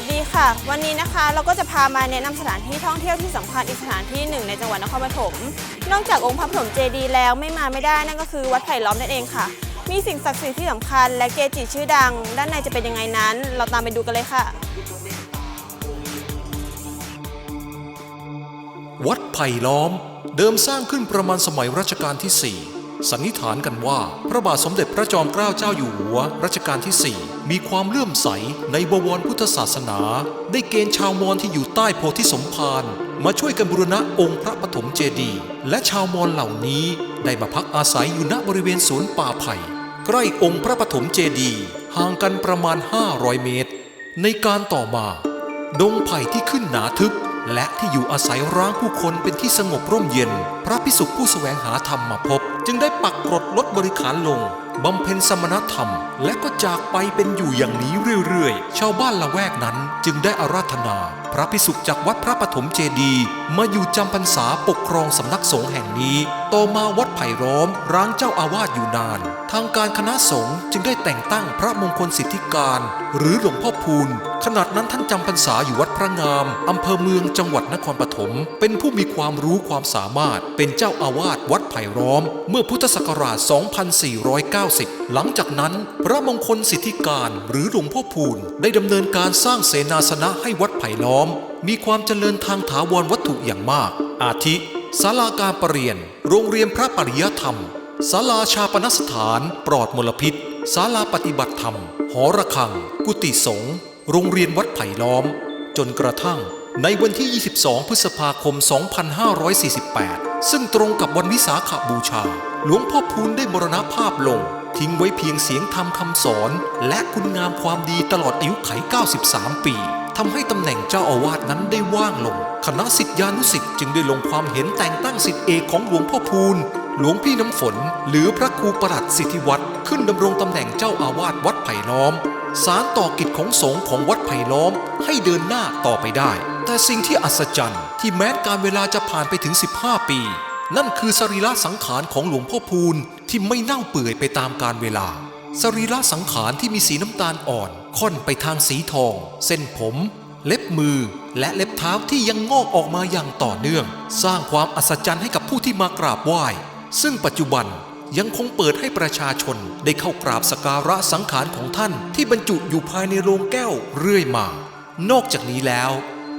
สดีค่ะ วันนี้นะคะเราก็จะพามาแนะนำสถานที่ท่องเที่ยวที่สำคัญอีกสถานที่หนึ่งในจังหวัดนครปฐม นอกจากองค์พระปฐมเจดีย์แล้วไม่มาไม่ได้นั่นก็คือวัดไผ่ล้อมนั่นเองค่ะ มีสิ่งศักดิ์สิทธิ์ที่สำคัญ และเกจิชื่อดัง ด้านในจะเป็นยังไงนั้น เราตามไปดูกันเลยค่ะ วัดไผ่ล้อมเดิมสร้างขึ้นประมาณสมัยรัชกาลที่ 4 สันนิษฐานกันว่า พระบาทสมเด็จพระจอมเกล้าเจ้าอยู่หัวรัชกาลที่ 4 มีความเลื่อมใสในบวรพุทธศาสนา ได้เกณฑ์ชาวมอญที่อยู่ใต้โพธิสมภารมาช่วยกันบูรณะองค์พระปฐมเจดีย์และชาวมอญเหล่านี้ได้มาพักอาศัยอยู่ณบริเวณสวนป่าไผ่ใกล้องค์พระปฐมเจดีย์ห่างกันประมาณ 500 เมตร ในการต่อมา ดงไผ่ที่ขึ้นหนาทึบ และที่อยู่อาศัยร้างผู้คนเป็นที่สงบร่มเย็น พระพิสุผู้แสวงหาธรรมมาพบ จึงได้ปักกรดลดบริขารลงบำเพ็ญสมณธรรม และก็จากไปเป็นอยู่อย่างนี้เรื่อยๆ ชาวบ้านละแวกนั้นจึงได้อาราธนา พระพิสุจากวัดพระปฐมเจดี มาอยู่จำพรรษาปกครองสำนักสงฆ์แห่งนี้ ต่อมาวัดไผ่ล้อม ร้างเจ้าอาวาสอยู่นาน ทางการคณะสงฆ์จึงได้แต่งตั้งพระมงคลสิทธิการ หรือหลวงพ่อพูน ขนาดนั้นท่านจำพรรษาอยู่วัดพระงามอำเภอเมืองจังหวัดนครปฐมเป็นผู้มีความรู้ความสามารถ เป็นเจ้าอาวาสวัดไผ่ล้อม เมื่อพุทธศักราช 2490 หลังจากนั้น พระมงคลสิทธิการหรือหลวงพ่อพูนได้ดำเนินการสร้างเสนาสนะให้วัดไผ่ล้อม มีความเจริญทางถาวรวัตถุอย่างมาก อาทิศาลาการประเรียน โรงเรียนพระปริยธรรมศาลาชาปนสถาน ปลอดมลพิษศาลาปฏิบัติธรรม หอระฆัง กุฏิสงฆ์ โรงเรียนวัดไผ่ล้อม จนกระทั่ง ในวันที่ 22 พฤษภาคม 2548 ซึ่งตรงกับวันวิสาขบูชา หลวงพ่อพูนได้มรณภาพลง ทิ้งไว้เพียงเสียงธรรมคำสอน และคุณงามความดีตลอดอายุไข 93 ปีทำให้ตำแหน่งเจ้าอาวาสนั้นได้ว่างลง คณะสิทธิานุสิทธิ์จึงได้ลงความเห็นแต่งตั้งสิทธิเอกของหลวงพ่อพูน หลวงพี่น้ำฝนหรือพระครูประหลัดสิทธิวัตรขึ้นดำรงตำแหน่งเจ้าอาวาสวัดไผ่ล้อม สารต่อกิจของสงฆ์ของวัดไผ่ล้อมให้เดินหน้าต่อไปได้ แต่สิ่งที่อัศจรรย์ที่แม้การเวลาจะผ่านไปถึง 15 ปี นั่นคือสรีระสังขารของหลวงพ่อพูนที่ไม่เน่าเปื่อยไปตามกาลเวลา สรีระสังขารที่มีสีน้ำตาลอ่อนค่อนไปทางสีทอง เส้นผม เล็บมือ และเล็บเท้าที่ยังงอกออกมาอย่างต่อเนื่อง สร้างความอัศจรรย์ให้กับผู้ที่มากราบไหว้ ซึ่งปัจจุบันยังคงเปิดให้ประชาชนได้เข้ากราบสการะสังขารของท่านที่บรรจุอยู่ภายในโรงแก้วเรื่อยมา นอกจากนี้แล้ว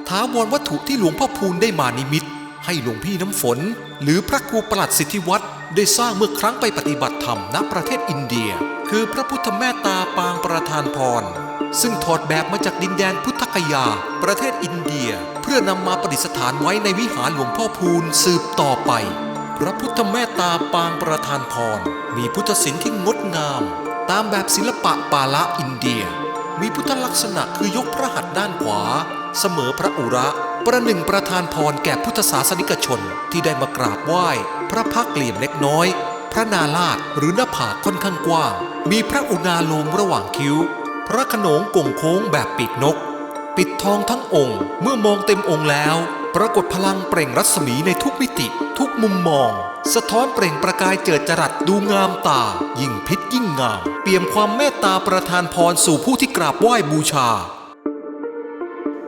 ท้าวรวัตถุที่หลวงพ่อพูนได้มานิมิต ให้หลวงพี่น้ำฝน หรือพระครูประหลัดสิทธิวัตรได้สร้างเมื่อครั้งไปปฏิบัติธรรมณประเทศอินเดีย คือพระพุทธแม่ตาปางประธานพร ซึ่งถอดแบบมาจากดินแดนพุทธคยา ประเทศอินเดีย เพื่อนำมาประดิษฐานไว้ในวิหารหลวงพ่อพูนสืบต่อไป พระพุทธแม่ตาปางประธานพร มีพุทธศิลป์ที่งดงาม ตามแบบศิลปะปาละอินเดีย มีพุทธลักษณะคือยกพระหัตถ์ด้านขวา เสมอพระอุระ ประหนึ่งประธานพรแก่พุทธศาสนิกชนที่ได้มากราบไหว้ พระพักตร์เหลี่ยมเล็กน้อย พระนาลาดหรือหน้าผากค่อนข้างกว้าง มีพระอุณาโลมระหว่างคิ้ว พระขนงกงโค้งแบบปีกนก ปิดทองทั้งองค์เมื่อมองเต็มองค์แล้ว ปรากฏพลังเปล่งรัศมีในทุกมิติ ทุกมุมมอง สะท้อนเปล่งประกายเจิดจรัสดูงามตา ยิ่งพิษยิ่งงาม เปี่ยมความเมตตาประทานพรสู่ผู้ที่กราบไหว้บูชา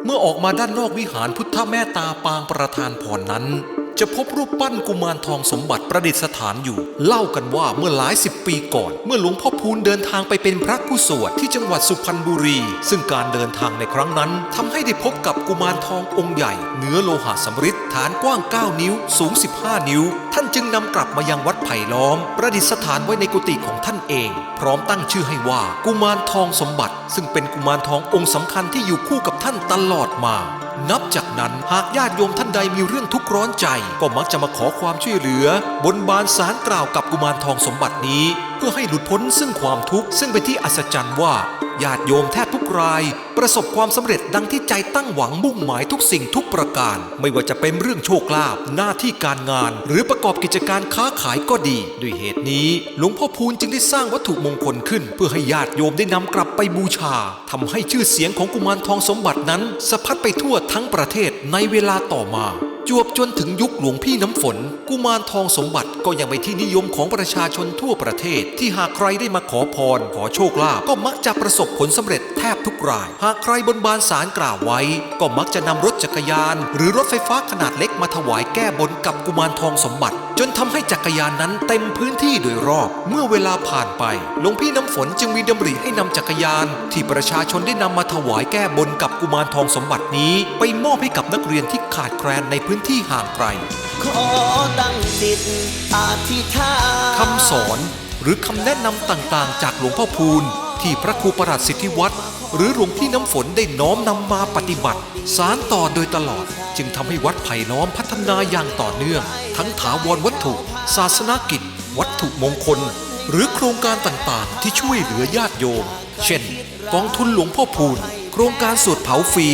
เมื่อออกมาด้านนอกวิหารพุทธแม่ตาปางประธานพรนั้น จะพบรูปปั้นกุมารทองสมบัติประดิษฐานอยู่ เล่ากันว่าเมื่อหลายสิบปีก่อน เมื่อหลวงพ่อพูนเดินทางไปเป็นพระผู้สวดที่จังหวัดสุพรรณบุรี ซึ่งการเดินทางในครั้งนั้นทำให้ได้พบกับกุมารทององค์ใหญ่ เนื้อโลหะสำริดฐานกว้าง 9 นิ้ว สูง 15 นิ้ว ท่านจึงนำกลับมายังวัดไผ่ล้อม ประดิษฐานไว้ในกุฏิของท่านเอง พร้อมตั้งชื่อให้ว่ากุมารทองสมบัติ ซึ่งเป็นกุมารทององค์สำคัญที่อยู่คู่กับท่านตลอดมา นับจากนั้นหากญาติโยมท่านใดมีเรื่องทุกข์ร้อนใจ ก็มักจะมาขอความช่วยเหลือบนบานสารกล่าวกับกุมารทองสมบัตินี้ พื่อให้หลุดพ้นซึ่งความทุกข์ซึ่งเป็นที่อัศจรรย์ว่าญาติโยมแทบทุกราย ประสบความสำเร็จดังที่ใจตั้งหวังมุ่งหมายทุกสิ่งทุกประการ ไม่ว่าจะเป็นเรื่องโชคลาภหน้าที่การงาน หรือประกอบกิจการค้าขายก็ดี ด้วยเหตุนี้ หลวงพ่อพูนจึงได้สร้างวัตถุมงคลขึ้น เพื่อให้ญาติโยมได้นำกลับไปบูชาทำให้ชื่อเสียงของกุมารทองสมบัตินั้นสะพัดไปทั่วทั้งประเทศในเวลาต่อมา จวบจนถึงยุคหลวงพี่น้ำฝน กุมารทองสมบัติก็ยังเป็นที่นิยมของประชาชนทั่วประเทศ ที่หากใครได้มาขอพร ขอโชคลาภก็มักจะประสบผลสำเร็จแทบทุกราย หากใครบนบานสารกล่าวไว้ ก็มักจะนำรถจักรยาน หรือรถไฟฟ้าขนาดเล็กมาถวายแก้บนกับกุมารทองสมบัติจนทำให้จักรยานนั้นเต็มพื้นที่โดยรอบ เมื่อเวลาผ่านไปหลวงพี่น้ำฝนจึงมีดำริให้นำจักรยาน ที่ประชาชนได้นำมาถวายแก้บนกับกุมารทองสมบัตินี้ ไปมอบให้กับนักเรียนที่ขาดแคลนในพื้นที่ห่างไกลขอตั้งจิตอธิษฐานคำสอนหรือคำแนะนำต่างๆ จากหลวงพ่อพูนที่พระครูประหลัดสิทธิวัตร หรือหลวงพี่น้ำฝนได้น้อมนำมาปฏิบัติ สารต่อโดยตลอด จึงทำให้วัดไผ่ล้อมพัฒนาอย่างต่อเนื่อง ทั้งถาวรวัตถุ ศาสนกิจ วัตถุมงคล หรือโครงการต่างๆ ที่ช่วยเหลือญาติโยม เช่น กองทุนหลวงพ่อพูนโครงการสวดเผาฟรี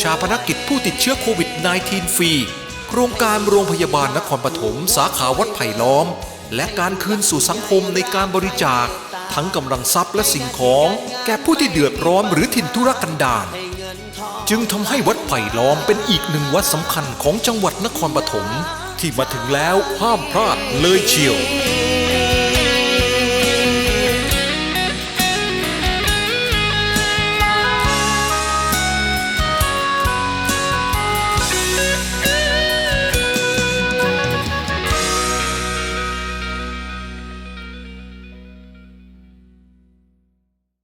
ชาปนกิจผู้ติดเชื้อโควิด -19 ฟรี โครงการโรงพยาบาลนครปฐมสาขาวัดไผ่ล้อม และการคืนสู่สังคมในการบริจาค ทั้งกำลังทรัพย์และสิ่งของ แก่ผู้ที่เดือดร้อนหรือถิ่นทุรกันดารจึงทำให้วัดไผ่ล้อมเป็นอีกหนึ่งวัดสำคัญของจังหวัดนครปฐมที่มาถึงแล้วห้ามพลาดเลยเชียว